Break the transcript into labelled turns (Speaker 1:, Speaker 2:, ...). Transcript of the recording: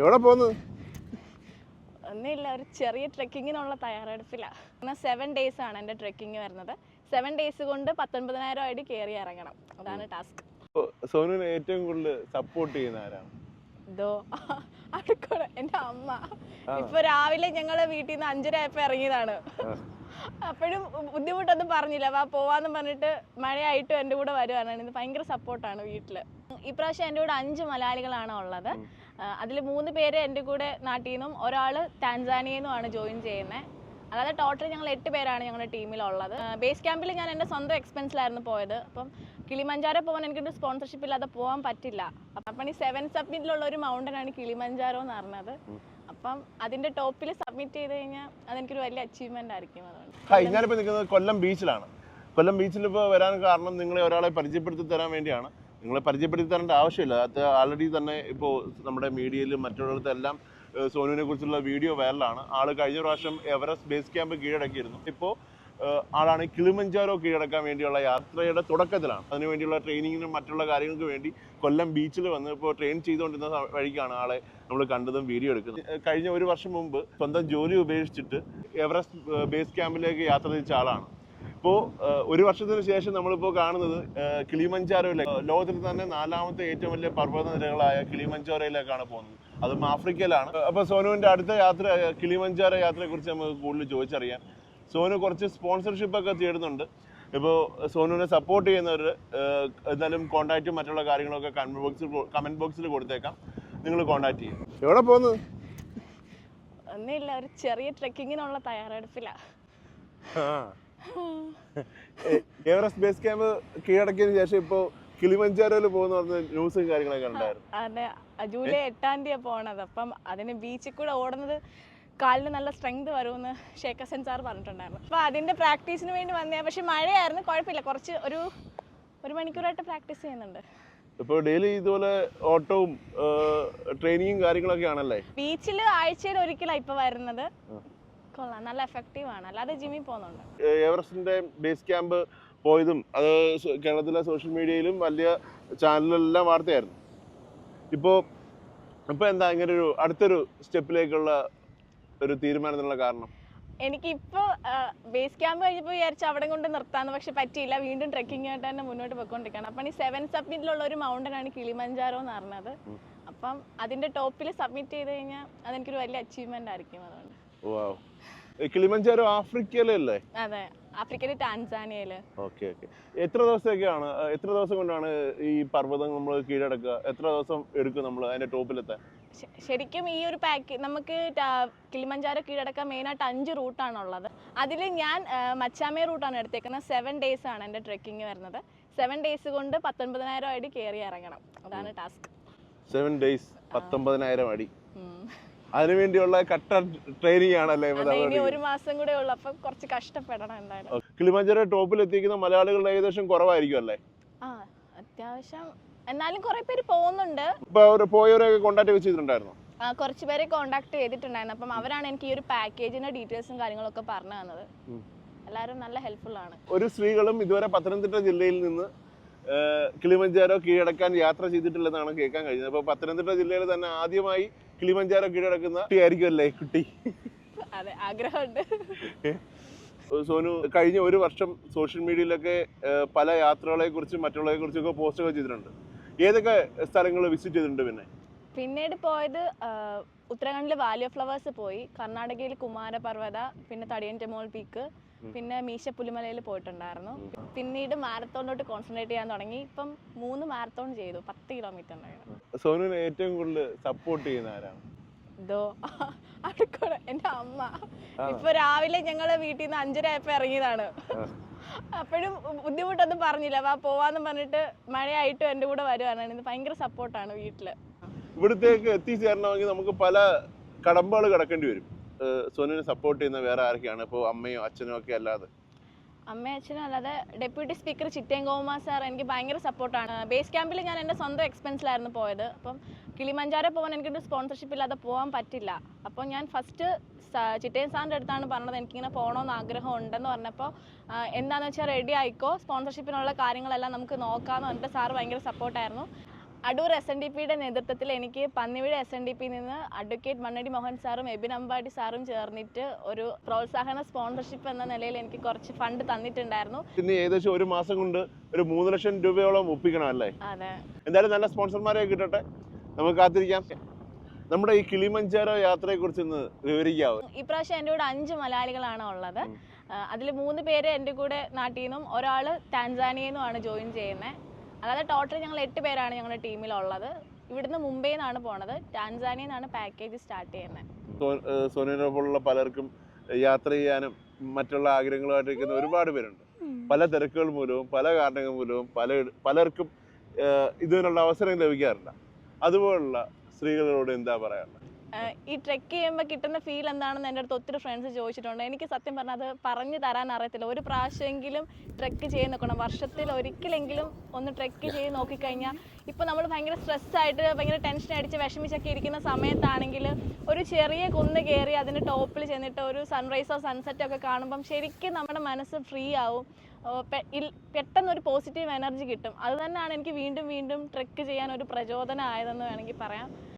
Speaker 1: എവിടെ പോകുന്നത്
Speaker 2: ഒന്നുമില്ല ഒരു ചെറിയ ട്രെക്കിങ്ങിനുള്ള തയ്യാറെടുപ്പിലാണ് എന്നാൽ സെവൻ ഡേയ്സ് ആണ് എന്റെ ട്രെക്കിങ് വരുന്നത്. സെവൻ ഡേയ്സ് കൊണ്ട് പത്തൊൻപതിനായിരം അടി കയറി ഇറങ്ങണം. അതാണ് ടാസ്ക്
Speaker 1: സോനുവിനെ ഏറ്റവും കൂടുതൽ സപ്പോർട്ട് ചെയ്യുന്ന ആരാണ്?
Speaker 2: ഇതോ അടുക്കള എന്റെ അമ്മ. ഇപ്പൊ രാവിലെ ഞങ്ങൾ വീട്ടിൽ നിന്ന് അഞ്ചര ആയപ്പോ ഇറങ്ങിയതാണ്. അപ്പോഴും ബുദ്ധിമുട്ടൊന്നും പറഞ്ഞില്ല. വാ പോവാന്ന് പറഞ്ഞിട്ട് മഴയായിട്ടും എന്റെ കൂടെ വരുവാണ്. ഇത് ഭയങ്കര സപ്പോർട്ടാണ് വീട്ടിൽ. ഇപ്രാവശ്യം എന്റെ കൂടെ അഞ്ച് മലയാളികളാണ് ഉള്ളത്. അതിൽ മൂന്ന് പേര് എന്റെ കൂടെ നാട്ടിൽ നിന്നും ഒരാൾ ടാൻസാനിയയിൽ നിന്നുമാണ് ജോയിൻ ചെയ്യുന്നത് അതായത് ടോട്ടൽ ഞങ്ങൾ എട്ട് പേരാണ് ഞങ്ങളുടെ ടീമിലുള്ളത്. ബേസ് ക്യാമ്പിൽ ഞാൻ എന്റെ സ്വന്തം എക്സ്പെൻസിലായിരുന്നു പോയത്. അപ്പം കിളിമഞ്ചാരോ പോകാൻ എനിക്കൊരു സ്പോൺസർഷിപ്പ് ഇല്ലാതെ പോകാൻ പറ്റില്ല. അപ്പം ഈ സെവൻ സബ്മിറ്റിലുള്ള ഒരു മൗണ്ടൻ ആണ് കിളിമഞ്ചാരോ എന്ന് പറഞ്ഞത്. അപ്പം അതിന്റെ ടോപ്പിൽ സബ്മിറ്റ് ചെയ്ത് കഴിഞ്ഞാൽ അതെനിക്കൊരു വലിയ അച്ചീവ്മെന്റ് ആയിരിക്കും അതുകൊണ്ട്.
Speaker 1: ഹായ് ഞാനിപ്പോൾ നിൽക്കുന്നത് കൊല്ലം ബീച്ചിലാണ് കൊല്ലം ബീച്ചിൽ ഇപ്പോൾ വരാൻ കാരണം നിങ്ങളെ ഒരാളെ പരിചയപ്പെടുത്തി തരാൻ വേണ്ടിയാണ്. നിങ്ങളെ പരിചയപ്പെടുത്തി തരേണ്ട ആവശ്യമില്ല. അത് ആൾറെഡി തന്നെ ഇപ്പോൾ നമ്മുടെ മീഡിയയിലും മറ്റുള്ളിടത്തെല്ലാം സോനുവിനെ കുറിച്ചുള്ള വീഡിയോ വൈറലാണ് ആൾ കഴിഞ്ഞ പ്രാവശ്യം എവറസ്റ്റ് ബേസ് ക്യാമ്പ് കീഴടക്കിയിരുന്നു. ഇപ്പോൾ ആളാണ് കിളിമഞ്ചാരോ കീഴടക്കാൻ വേണ്ടിയുള്ള യാത്രയുടെ തുടക്കത്തിലാണ്. അതിനു വേണ്ടിയുള്ള ട്രെയിനിങ്ങിനും മറ്റുള്ള കാര്യങ്ങൾക്ക് വേണ്ടി കൊല്ലം ബീച്ചിൽ വന്ന് ഇപ്പോൾ ട്രെയിൻ ചെയ്തുകൊണ്ടിരുന്ന വഴിക്കാണ് ആളെ നമ്മൾ കണ്ടതും വീഡിയോ എടുക്കുന്നത്. കഴിഞ്ഞ ഒരു വർഷം മുമ്പ് സ്വന്തം ജോലി ഉപേക്ഷിച്ചിട്ട് എവറസ്റ്റ് ബേസ് ക്യാമ്പിലേക്ക് യാത്ര തിരിച്ച ആളാണ്. ഇപ്പോൾ ഒരു വർഷത്തിന് ശേഷം നമ്മളിപ്പോൾ കാണുന്നത് കിളിമഞ്ചാരോയിലെ ലോകത്തിലെ ലോകത്തിൽ തന്നെ നാലാമത്തെ ഏറ്റവും വലിയ പർവത നിരകളായ കിളിമഞ്ചാരോയിലേക്കാണ് പോകുന്നത്. അതും ആഫ്രിക്കയിലാണ്. അപ്പോൾ സോനുവിന്റെ അടുത്ത യാത്ര കിളിമഞ്ചാരോ യാത്രയെ കുറിച്ച് നമുക്ക് കൂടുതൽ ചോദിച്ചറിയാം. സോനു കുറച്ച് സ്പോൺസർഷിപ്പ് ഒക്കെ തേടുന്നുണ്ട്. ഇപ്പോൾ സോനുവിനെ സപ്പോർട്ട് ചെയ്യുന്നവർ എന്തായാലും കോൺടാക്റ്റും മറ്റുള്ള കാര്യങ്ങളൊക്കെ കമന്റ് ബോക്സിൽ കമന്റ് ബോക്സിൽ കൊടുത്തേക്കാം. നിങ്ങൾ കോൺടാക്ട് ചെയ്യും. എവിടെ പോകുന്നത്
Speaker 2: ഒന്നുമില്ല ഒരു ചെറിയ ട്രെക്കിങ്ങിനുള്ള തയ്യാറെടുപ്പിലാണ്
Speaker 1: എവറസ്റ്റ് ബേസ് ക്യാമ്പ് കീഴടക്കിയതിന് ശേഷം ഇപ്പോ കിളിമഞ്ചാരോയിൽ പോകുന്ന പറഞ്ഞ ന്യൂസും കാര്യങ്ങളൊക്കെ ഉണ്ടായിരുന്നു.
Speaker 2: അതെ. ജൂലൈ എട്ടാം തീയതി പോണത്. അപ്പം അതിന് ബീച്ചിൽ കൂടെ ഓടുന്നത് കാലിന് നല്ല സ്ട്രെങ്ത് വരുമെന്ന് ഷേഖ് ഹസൻ സാർ പറഞ്ഞിട്ടുണ്ടായിരുന്നു. അപ്പോൾ അതിന്റെ പ്രാക്ടീസിന് വേണ്ടി വന്നേ പക്ഷെ മഴയായിരുന്നു കുഴപ്പമില്ല. കുറച്ച് ഒരു ഒരു മണിക്കൂറായിട്ട് പ്രാക്ടീസ് ചെയ്യുന്നുണ്ട്.
Speaker 1: ഇപ്പോൾ ഡെയിലി ഇതുപോലെ ഓട്ടവും ട്രെയിനിങ്ങും കാര്യങ്ങളൊക്കെ ആണല്ലേ
Speaker 2: ബീച്ചിൽ ആഴ്ചയിൽ ഒരിക്കലാണ് ഇപ്പൊ വരുന്നത്. കൊള്ളാം. നല്ല എഫക്റ്റീവ് ആണ്. അല്ലാതെ ജിമ്മിൽ പോകുന്നുണ്ട്.
Speaker 1: എവറസ്റ്റിന്റെ ബേസ് ക്യാമ്പ് പോയതും അത് കേരളത്തിലെ സോഷ്യൽ മീഡിയയിലും വലിയ ചാനലിലെല്ലാം വാർത്തയായിരുന്നു. ഇപ്പോ ഇപ്പോൾ എന്താ ഇങ്ങനെ ഒരു അടുത്തൊരു സ്റ്റെപ്പിലേക്കുള്ള ഒരു തീരുമാനത്തിനുള്ള കാരണം?
Speaker 2: എനിക്കിപ്പോൾ ബേസ് ക്യാമ്പ് കഴിഞ്ഞപ്പോൾ വിചാരിച്ചു അവിടെ കൊണ്ട് നിർത്താന്ന് പക്ഷെ പറ്റിയില്ല. വീണ്ടും ട്രെക്കിംഗ് ആയിട്ട് തന്നെ മുന്നോട്ട് പോയിക്കൊണ്ടിരിക്കുകയാണ്. അപ്പം ഈ സെവൻ സബ്മിറ്റിലുള്ള ഒരു മൗണ്ടൻ ആണ് കിളിമഞ്ചാരോ എന്ന് പറഞ്ഞത്. അപ്പം അതിന്റെ ടോപ്പിൽ സബ്മിറ്റ് ചെയ്ത് കഴിഞ്ഞാൽ അതെനിക്കൊരു വലിയ അച്ചീവ്മെന്റ് ആയിരിക്കും അതുകൊണ്ട്.
Speaker 1: കിളിമഞ്ചാരോ ആഫ്രിക്കയിലല്ലേ?
Speaker 2: അതെ. ആഫ്രിക്കയിലെ ടാൻസാനിയയിൽ.
Speaker 1: Okay okay. എത്ര ദിവസമൊക്കെയാണ് എത്ര ദിവസം കൊണ്ടാണ് ഈ പർവതം നമ്മൾ കീഴടക്കുക? എത്ര ദിവസം എടുക്കും നമ്മൾ അതിന്റെ ടോപ്പിലെത്താൻ?
Speaker 2: ശരിക്കും ഈ ഒരു പാക്ക് നമുക്ക് കിളിമഞ്ചാരോ കീഴടക്കാൻ മെയിനായിട്ട് അഞ്ച് റൂട്ടാണുള്ളത്. അതിൽ ഞാൻ മച്ചാമേ റൂട്ടാണ് എടുത്തേക്കുന്നത്. സെവൻ ഡേയ്സ് ആണ് എന്റെ ട്രെക്കിംഗ് വരുന്നത്. സെവൻ ഡേയ്സ് കൊണ്ട് പത്തൊൻപതിനായിരം അടി കയറി ഇറങ്ങണം. അതാണ് ടാസ്ക്.
Speaker 1: സെവൻ ഡേയ്സ് പത്തൊമ്പതിനായിരം അടി. അതിനുവേണ്ടിയുള്ള കട്ട ട്രെയിനിങ് ആണല്ലേ
Speaker 2: ഒരു മാസം കൂടെ ഉള്ളു അപ്പം കുറച്ച് കഷ്ടപ്പെടണം എന്തായാലും.
Speaker 1: കിളിമഞ്ചാരോ ടോപ്പിൽ എത്തിക്കുന്ന മലയാളികളുടെ ഏകദേശം കുറവായിരിക്കും അല്ലേ?
Speaker 2: ആ അത്യാവശ്യം എന്നാലും കുറെ പേര് പോകുന്നുണ്ട്.
Speaker 1: പോയവരെയൊക്കെ കോണ്ടാക്ട് ചെയ്തിട്ടുണ്ടായിരുന്നു?
Speaker 2: കുറച്ച് പേരെ കോണ്ടാക്ട് ചെയ്തിട്ടുണ്ടായിരുന്നു. അപ്പം അവരാണ് എനിക്ക് ഈ ഒരു പാക്കേജിന്റെ ഡീറ്റെയിൽസും കാര്യങ്ങളൊക്കെ പറഞ്ഞു തന്നത്.
Speaker 1: എല്ലാരും
Speaker 2: എല്ലാവരും നല്ല ഹെൽപ്ഫുൾ ആണ്.
Speaker 1: ഒരു സ്ത്രീകളും ഇതുവരെ പത്തനംതിട്ട ജില്ലയിൽ നിന്ന് കിളിമഞ്ചാരോ കീഴടക്കാൻ യാത്ര ചെയ്തിട്ടില്ലെന്നാണ് കേൾക്കാൻ കഴിഞ്ഞത്. അപ്പൊ പത്തനംതിട്ട ജില്ലയിൽ തന്നെ ആദ്യമായി കിളിമഞ്ചാരോ കീഴടക്കുന്ന കുട്ടിയായിരിക്കുമല്ലേ കുട്ടി?
Speaker 2: അതെ ആഗ്രഹമുണ്ട്.
Speaker 1: സോനു കഴിഞ്ഞ ഒരു വർഷം സോഷ്യൽ മീഡിയയിലൊക്കെ പല യാത്രകളെ കുറിച്ചും മറ്റുള്ളവരെ കുറിച്ചൊക്കെ പോസ്റ്റൊക്കെ ചെയ്തിട്ടുണ്ട്. ഏതൊക്കെ സ്ഥലങ്ങൾ വിസിറ്റ് ചെയ്തിട്ടുണ്ട് പിന്നെ?
Speaker 2: പിന്നീട് പോയത് ഉത്തരാഖണ്ഡിലെ വാലി ഓഫ് ഫ്ലവേഴ്സ് പോയി. കർണാടകയിൽ കുമാരപർവത പിന്നെ തടിയന്റമോൾ പീക്ക്. പിന്നെ മീശ പുലിമലയിൽ പോയിട്ടുണ്ടായിരുന്നു. പിന്നീട് മാരത്തോണിലോട്ട് കോൺസെൻട്രേറ്റ് ചെയ്യാൻ തുടങ്ങി. ഇപ്പം മൂന്ന് മാരത്തോൺ ചെയ്തു. പത്ത് കിലോമീറ്റർ ഉണ്ടായിരുന്നു
Speaker 1: സോനുവിനെ ഏറ്റവും കൂടുതൽ സപ്പോർട്ട് ചെയ്യുന്ന ആരാണ്?
Speaker 2: ഇതോ അടുക്കള എന്റെ അമ്മ. ഇപ്പൊ രാവിലെ ഞങ്ങൾ വീട്ടിൽ നിന്ന് അഞ്ചര ആയപ്പോ ഇറങ്ങിയതാണ്. അപ്പോഴും ബുദ്ധിമുട്ടൊന്നും പറഞ്ഞില്ല. വാ പോവാന്ന് പറഞ്ഞിട്ട് മഴയായിട്ടും എന്റെ കൂടെ വരുവാണ്. ഇത് ഭയങ്കര സപ്പോർട്ടാണ് വീട്ടിൽ.
Speaker 1: ഇവിടത്തേക്ക് എത്തിച്ചേരണമെങ്കിൽ നമുക്ക് പല കടമ്പകൾ കിടക്കേണ്ടി വരും. സോനുവിനെ സപ്പോർട്ട് ചെയ്യുന്ന വേറെ ആരൊക്കെയാണ്? ഇപ്പോൾ അമ്മയോ അച്ഛനോ ഒക്കെ അല്ലാതെ.
Speaker 2: അമ്മയും അച്ഛനും അല്ലാതെ deputy speaker Chittayam Gokumar sir എനിക്ക് ഭയങ്കര സപ്പോർട്ടാണ് ബേസ് ക്യാമ്പിൽ ഞാൻ എന്റെ സ്വന്തം എക്സ്പെൻസിലായിരുന്നു പോയത്. അപ്പം കിളിമഞ്ചാര പോകാൻ എനിക്കൊരു സ്പോൺസർഷിപ്പ് ഇല്ലാതെ പോകാൻ പറ്റില്ല. അപ്പോൾ ഞാൻ ഫസ്റ്റ് ചിറ്റേൻ സാറിന്റെ അടുത്താണ് പറഞ്ഞത്. എനിക്കിങ്ങനെ പോകണമെന്ന് ആഗ്രഹം ഉണ്ടെന്ന് പറഞ്ഞപ്പോൾ എന്താണെന്ന് വെച്ചാൽ റെഡി ആയിക്കോ. സ്പോൺസർഷിപ്പിനുള്ള കാര്യങ്ങളെല്ലാം നമുക്ക് നോക്കാമെന്ന് പറഞ്ഞിട്ട് സാറ് ഭയങ്കര സപ്പോർട്ടായിരുന്നു അടൂർ എസ് എൻ ഡി പിയുടെ നേതൃത്വത്തിൽ എനിക്ക് Pannivizha S N D P നിന്ന് അഡ്വക്കേറ്റ് മണ്ണടി മോഹൻ സാറും എബിൻ അമ്പാടി സാറും ചേർന്നിട്ട് ഒരു പ്രോത്സാഹന സ്പോൺസർഷിപ്പ് എന്ന നിലയിൽ എനിക്ക് കുറച്ച് ഫണ്ട് തന്നിട്ടുണ്ടായിരുന്നു.
Speaker 1: ഇനി ഏകദേശം ഒരു മാസം കൊണ്ട് ഒരു മൂന്ന് ലക്ഷം രൂപയോളം ഒപ്പിക്കണം അല്ലേ?
Speaker 2: അതെ.
Speaker 1: എന്തായാലും നല്ല സ്പോൺസർമാരെ കിട്ടട്ടെ. നമുക്ക് കാത്തിരിക്കാം. നമ്മുടെ ഈ കിളിമഞ്ചാരോ യാത്രയെക്കുറിച്ച് ഒന്ന് വിവരിക്കാവോ?
Speaker 2: ഇപ്രാവശ്യം എന്റെ കൂടെ അഞ്ച് മലയാളികളാണ് ഉള്ളത്. അതിൽ മൂന്ന് പേര് എന്റെ കൂടെ നാട്ടിൽ നിന്നും ഒരാൾ ടാൻസാനിയയിൽ നിന്നുമാണ് ജോയിൻ ചെയ്യുന്നത് അതായത് ടോട്ടൽ ഞങ്ങൾ എട്ട് പേരാണ് ഞങ്ങളുടെ ടീമിലുള്ളത്. ഇവിടുന്ന് മുംബൈയിൽ നിന്നാണ് പോണത് ടാൻസാനിയയിൽ നിന്നാണ് പാക്കേജ് സ്റ്റാർട്ട് ചെയ്യുന്നത്
Speaker 1: സോനുവിനെ പോലുള്ള പലർക്കും യാത്ര ചെയ്യാനും മറ്റുള്ള ആഗ്രഹങ്ങളുമായിട്ട് ഇരിക്കുന്ന ഒരുപാട് പേരുണ്ട്. പല തിരക്കുകൾ മൂലവും പല കാരണങ്ങൾ മൂലവും പല പലർക്കും ഇതിനുള്ള അവസരം ലഭിക്കാറില്ല. അതുപോലുള്ള സ്ത്രീകളോട് എന്താ പറയാനുള്ളത്?
Speaker 2: ഈ ട്രെക്ക് ചെയ്യുമ്പോൾ കിട്ടുന്ന ഫീൽ എന്താണെന്ന് എന്റെ അടുത്ത് ഒത്തിരി ഫ്രണ്ട്സ് ചോദിച്ചിട്ടുണ്ട്. എനിക്ക് സത്യം പറഞ്ഞാൽ അത് പറഞ്ഞു തരാൻ അറിയത്തില്ല. ഒരു പ്രാവശ്യമെങ്കിലും ട്രെക്ക് ചെയ്ത് നോക്കണം വർഷത്തിൽ ഒരിക്കലെങ്കിലും ഒന്ന് ട്രെക്ക് ചെയ്ത് നോക്കിക്കഴിഞ്ഞാൽ ഇപ്പോൾ നമ്മൾ ഭയങ്കര സ്ട്രെസ് ആയിട്ട് ഭയങ്കര ടെൻഷൻ അടിച്ച് വിഷമിച്ചൊക്കെ ഇരിക്കുന്ന സമയത്താണെങ്കിൽ ഒരു ചെറിയ കുന്ന് കയറി അതിന്റെ ടോപ്പിൽ ചെന്നിട്ട് ഒരു സൺറൈസോ സൺസെറ്റോ ഒക്കെ കാണുമ്പം ശരിക്കും നമ്മുടെ മനസ്സ് ഫ്രീ ആവും. പെട്ടെന്ന് ഒരു പോസിറ്റീവ് എനർജി കിട്ടും. അത് തന്നെയാണ് എനിക്ക് വീണ്ടും വീണ്ടും ട്രെക്ക് ചെയ്യാൻ ഒരു പ്രചോദനം ആയതെന്ന് വേണമെങ്കിൽ പറയാം.